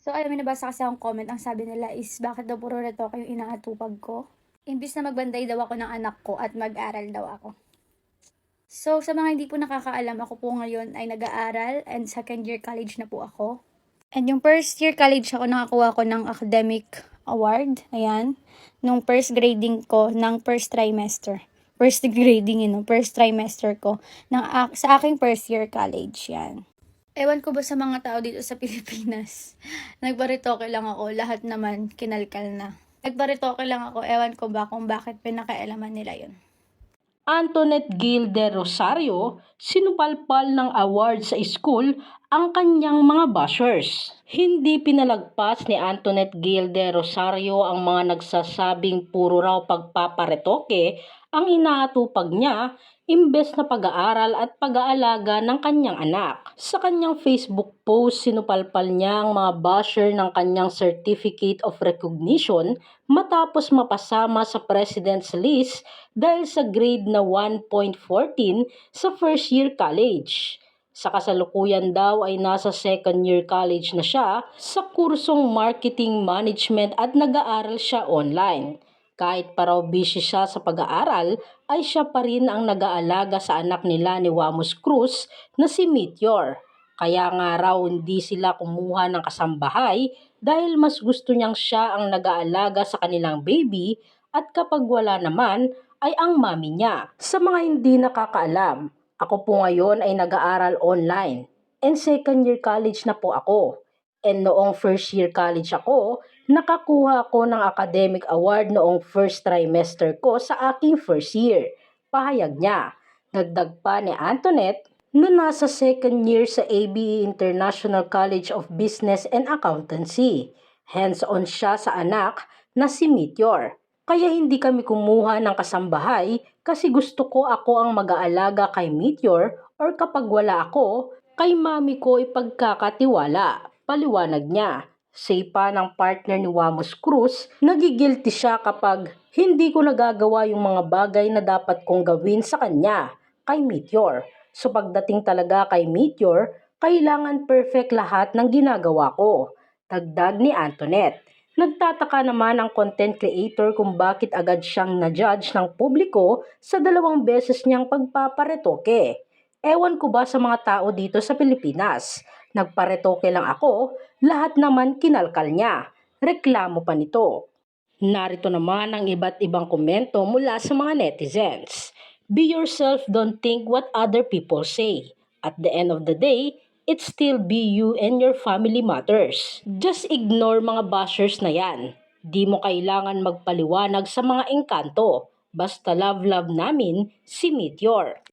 So, alam mo, nabasa kasi akong comment, ang sabi nila is, bakit daw puro retoke yung inaatupag ko? Imbis na magbanday daw ako ng anak ko at mag-aral daw ako. So, sa mga hindi po nakakaalam, ako po ngayon ay nag-aaral and second year college na po ako. And yung first year college ako, nakakuha ko ng academic award. Ayan. Nung first grading ko ng first trimester. First grading yun, no? first trimester ko ng, sa aking first year college. Yan. Ewan ko ba sa mga tao dito sa Pilipinas. Nagbaritoke lang ako, lahat naman kinalkal na. Nagbaritoke lang ako, ewan ko ba kung bakit pinakailaman nila yun. Antoinette Gil de Rosario, sinupalpal ng award sa school ang kanyang mga bashers. Hindi pinalagpas ni Antoinette Gil de Rosario ang mga nagsasabing puro raw pagpaparetoke ang inaatupag niya imbes na pag-aaral at pag-aalaga ng kanyang anak. Sa kanyang Facebook post, sinupalpal niya ang mga basher ng kanyang Certificate of Recognition matapos mapasama sa President's List dahil sa grade na 1.14 sa first year college. Sa kasalukuyan daw ay nasa second year college na siya sa kursong Marketing Management at nag-aaral siya online. Kahit pa raw busy siya sa pag-aaral, ay siya pa rin ang nag-aalaga sa anak nila ni Wamos Cruz na si Meteor. Kaya nga raw hindi sila kumuha ng kasambahay dahil mas gusto niyang siya ang nag-aalaga sa kanilang baby at kapag wala naman ay ang mami niya. Sa mga hindi nakakaalam, ako po ngayon ay nag-aaral online and second year college na po ako. And noong first year college ako, nakakuha ako ng academic award noong first trimester ko sa aking first year. Pahayag niya. Dagdag pa ni Antoinette na nasa second year sa ABE International College of Business and Accountancy. Hands-on siya sa anak na si Meteor. Kaya hindi kami kumuha ng kasambahay kasi gusto ko ako ang mag-aalaga kay Meteor or kapag wala ako, kay mami ko ipagkakatiwala. Paliwanag niya. Say pa ng partner ni Wamos Cruz, nagigilty siya kapag hindi ko nagagawa yung mga bagay na dapat kong gawin sa kanya, kay Meteor. So pagdating talaga kay Meteor, kailangan perfect lahat ng ginagawa ko. Dagdag ni Antoinette. Nagtataka naman ang content creator kung bakit agad siyang na-judge ng publiko sa dalawang beses niyang pagpaparetoke. Ewan ko ba sa mga tao dito sa Pilipinas? Nagparetoke lang ako, lahat naman kinalkal niya. Reklamo pa nito. Narito naman ang iba't ibang komento mula sa mga netizens. Be yourself, don't think what other people say. At the end of the day, it still be you and your family matters. Just ignore mga bashers na yan. Di mo kailangan magpaliwanag sa mga engkanto. Basta love-love namin si Meteor.